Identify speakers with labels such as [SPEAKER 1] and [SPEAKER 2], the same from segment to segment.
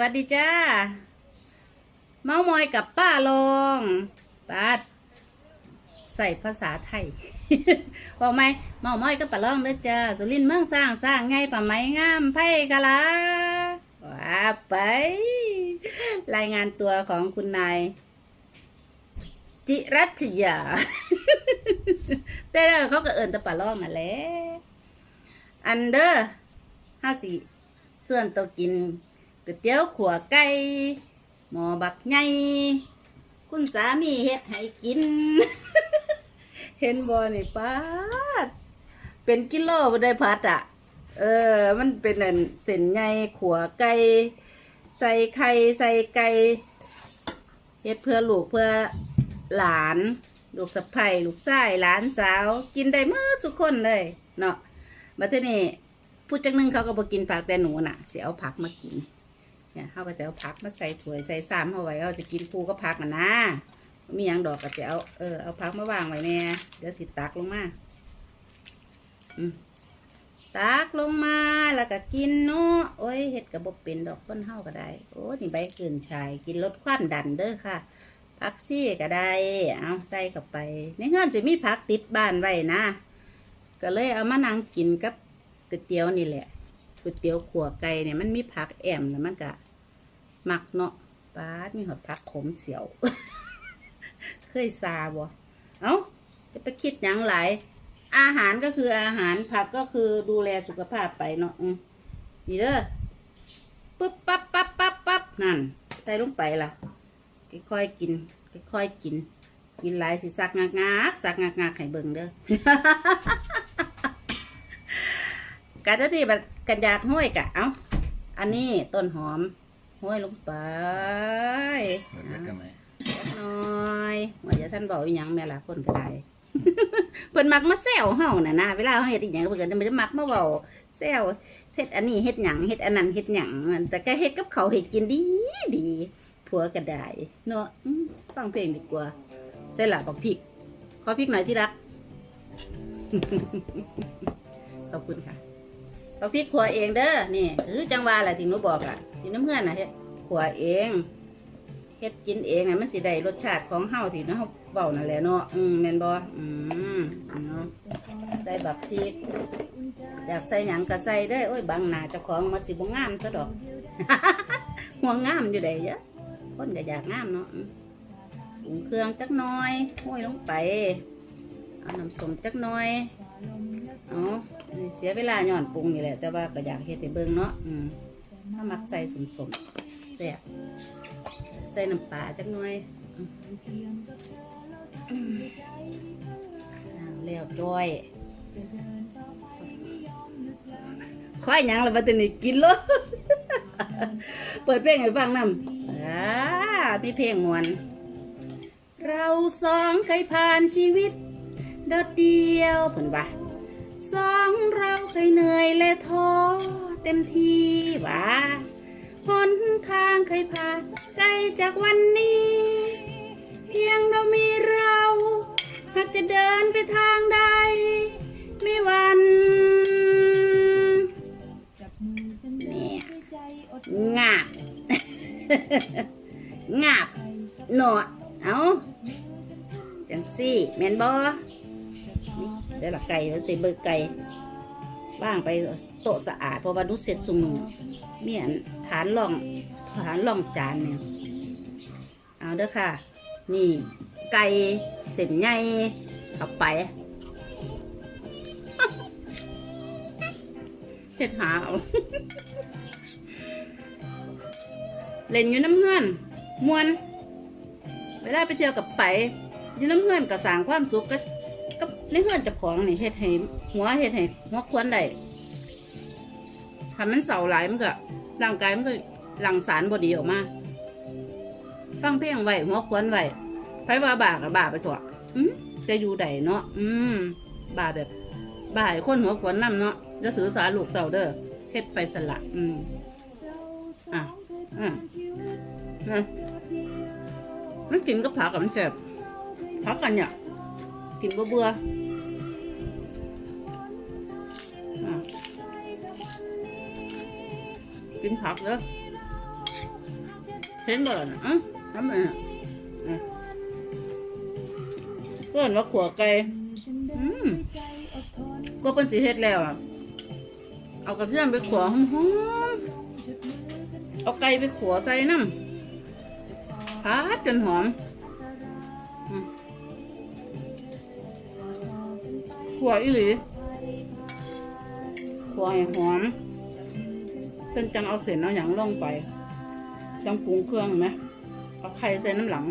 [SPEAKER 1] วัสดีจ้า เมามอยกับป้าลองป้าใส่ภาษาไทยบอกไหมเมามอยกับป้าลองเด้อจ้า สุรินเมืองสร้างสร้างไงป่าไม้งามไพ่กะลาว่าไป รายงานตัวของคุณนาย จิรัชยา แต่แล้วเขาก็เอินตะป่าลองนั่นแหละอันเดอร์ห้าสี่ส่วนตัวกิน ก๋วยเตี๋ยวขัวไก่หมอบักไงคุณสามีเฮ็ดให้กิน เห็นบอนี่ป้าดเป็นกิโลบ่ได้พัดอะ เออ มันเป็นอันเส้นไงขัวไก่ใส่ไข่ใส่ไก่เฮ็ดเพื่อลูกเพื่อหลาน ลูกสะใภ้ลูกชายหลานสาว กินได้เมื่อทุกคนเลย เนาะมาที่นี่พูดจังหนึงเขาก็บอกกินผักแต่หนูน่ะเสียเอาผักมากิน เนี่ยเขาก็จะเอาผักมาใส่ถ้วยใส่ซ้ำเอาไว้เขาจะกินคู่ก็ผักนะนะมีหยังดอกก็จะเอาเออเอาผักมาวางไว้เนี่ยเดี๋ยวสิตักลงมาอืมตักลงมาแล้วก็กินเนาะโอ้ยเห็ดกับบเป็นดอกต้นเฮาก็ได้ โอ้นี่ใบเกินชาย กินลดความดันเด้อค่ะผักซี่ก็ได้ เอาใส่เข้าไปในเงื่อนจะมีผักติดบ้านไว้นะ ก็เลยเอามานั่งกินกับก๋วยเตี๋ยวนี่แหละก๋วยเตี๋ยวขัวไก่เนี่ยมันมีผักแอมแล้วมันก็ มักเนาะป้าดมีหอดผักขมเสียว เคยซาบ่เอ้า จะไปคิดหยังหลายอาหารก็คืออาหารผักก็คือดูแลสุขภาพไปเนาะอืมนี่เด้อปุ๊บปั๊บปั๊บปั๊บปั๊บนั่นใส่ลงไปล่ะค่อยๆกินค่อยๆกิน กินหลายสิสักงักงักๆสักงักงักๆให้เบิ่งเด้อกาจะที่แบบกันยากห้อยกะเอ้าอันนี้ต้นหอม ห้อยลงไป
[SPEAKER 2] เปิดแล้วกันไหม
[SPEAKER 1] จักหน้อยว่าจะท่านบอกอีหยังแม่ละคนก็ได้เพิ่นมักมาแซวเฮาน่ะนะเวลาเฮาเฮ็ดอีหยังเพิ่นก็มันจะมักมาเว้าแซวเฮ็ดอันนี้เฮ็ดหยังเฮ็ดอันนั้นเฮ็ดหยังแต่ก็เฮ็ดกับเขาวให้กินดีดีผัวก็ได้เนาะอืมฟังเพลงดีกว่าใส่ละบักพริกขอพริกหน่อยที่รักขอบคุณค่ะ เอาพริกขัวเองเด้อนี่คือจังหวะแหละที่หนูบอกอะที่น้ำเพื่อนน่ะเฮ็ดขัวเองเฮ็ดกินเองน่ะมันสิได้รสชาติของเฮาที่เฮาเว้านั่นแหละเนาะอืมแม่นบ่อืมเนาะใส่บักพริก อยากใส่หยังก็ใส่เด้อโอ้ยบางหน้าเจ้าของมันสิบ่งามซะดอก หัวงามอยู่ได้เยอะคนก็อยากงามเนาะปรุงเครื่องจักหน่อยโห้ยลงไปเอาน้ำส้มจักหน่อยเอา นี่เสียเวลาย่อนปรุงนี่แหละ แต่ว่าก็อยากเฮ็ดให้เบิ่งเนาะอืมถ้ามักใส่สมสมๆแซ่บใส่น้ำปลาจักหน่อยอืมอืมอ่าแล้วจ้อยค่อยหยังแล้วบัดนี้กินเลยเปิดเพลงให้ฟังนำอ่ามีเพลงมวน เราสองเคยผ่านชีวิต โดดเดียวเพิ่นว่า สองเราเคยเหนื่อยและท้อเต็มทีว่าหนทางเคยผ่านไกลจากวันนี้ เพียงเรามีเราหากจะเดินไปทางใด ไม่วันนี่งาบงาบหนอเอาจังสี่แมนบอ นี่เดี๋ยวละไก่แล้วใส่เบอร์ไก่ว่างไปโต๊ะสะอาดเพราะว่าดูเสร็จสมุนมีอันฐานร่องฐานร่องจานเนี่ยเอาเด้อค่ะ นี่ไก่เส้นใหญ่เอาไปเห็ดหาเอาเล่นอยู่น้ำเงื่อนมวนเวลาไปเที่ยวกับไปอยู่น้ำเงื่อนก็สางความสุขก็ ในเฮือนเจ้าของนี่เฮ็ดให้หัวเฮ็ดให้หัวควรได้ถ้ามันเสาหลายมันก็ร่างกายมันก็หลั่งสารบดีออกมา ฟังเพลงไว้หัวควรไว้ไผว่าบากับบาไปตัวอืมจะอยู่ใดเนาะอืมบาแบบบาให้คนหัวควรนํเนาะจะถือสาลูกเต่าเด้อเฮ็ดไปสละอืมอะอะนะมันกินกับผักกับมันแซ่บผักกันเนี่ย กินเบื่อเบื่ออะกินผักเด้อเห็นบ่ล่ะนะอะทำไมอะอะเพื่อนว่าขัวไก่อืมก็เป็นสีเฮ็ดแล้วอะเอากระเทียมไปขัวหอมๆเอาไก่ไปขัวใส่น้ำพัดจนหอม วอีหลีขัวให้หอมเป็นจังเอาเส้นเอาอย่างลงไป จังปรุงเครื่องเห็นไหมเอาไข่ใส่น้ำหลัง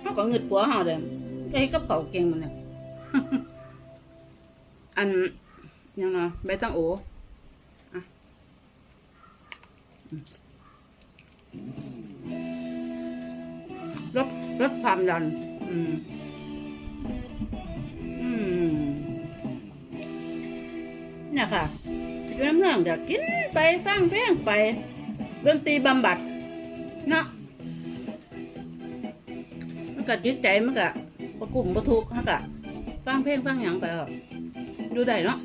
[SPEAKER 1] เขาก็เงึดปัวเฮาเด้อไอ้กับเขาเก่งมันเนี่ยอันยังไงใบตังโออะลดลดความดันอืม เนี่ยค่ะอยู่น้ำเมืองเดี๋ยวกินไปฟังเพลงไปดนตรีบำบัดเนาะมันก็จิตใจมันก็ประกุ่มประทุกข์มันก็ฟังเพลงฟังหยังไปก็อยู่ได้เนาะ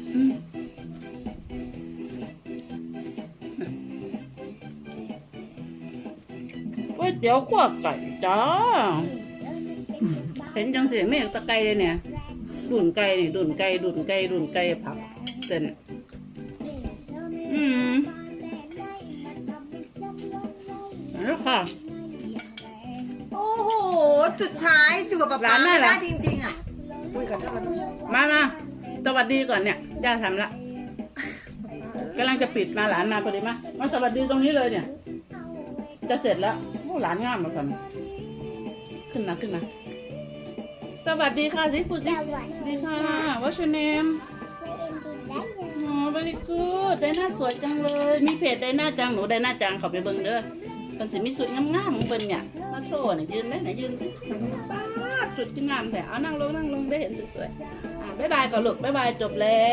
[SPEAKER 1] ก๋วยเตี๋ยวขั้วไก่จ้าเห็นจังเสิไม่เห็นตะไคร้เลยเนี่ยดุนไก่นี่ดุนไก่ดุนไก่ดุนไก่ผักเส้น
[SPEAKER 3] จุดท้ายอยู่กับป๊า
[SPEAKER 1] ร้า
[SPEAKER 3] ป๊าน
[SPEAKER 1] แม่
[SPEAKER 3] ไม่
[SPEAKER 1] เหรอ
[SPEAKER 3] ได้จริงๆอะคุยกับเธอ
[SPEAKER 1] มามาสวัสดีก่อนเนี่ยย่าทำละกำลังจะปิดมาหลานมาพอดีมามาสวัสดีตรงนี้เลยเนี่ย จะเสร็จแล้วโอ้หลานงามมาสันขึ้นมาขึ้นมาสวัสดีค่ะสิพูดสิสวัสดีค่ะ What's your name อ๋อ very good ได้หน้าสวยจังเลย มีเพจได้หน้าจังหนูได้หน้าจังเขอไปเบิ่งเด้อ มันสิมีสุดงามๆของเพิ่นเนี่ยมาโซ่เนี่ยยืนได้ไหนยืนสิป้าดจุดที่งามแต่เอานั่งลงนั่งลงได้เห็นสวยๆอะบ๊ายบายก่อนลูกบ๊ายบายจบแล้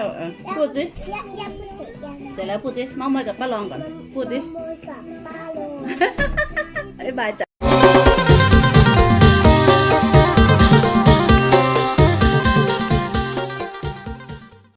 [SPEAKER 1] วอะพูดสิ
[SPEAKER 4] ยังยังไม่เสร็จยัง
[SPEAKER 1] เสร็จแล้วพูดสิเมาเมยกับป้าลองก่อนพูดสิ
[SPEAKER 4] มือกับป้าลง
[SPEAKER 1] บ๊ายบายจ้ะ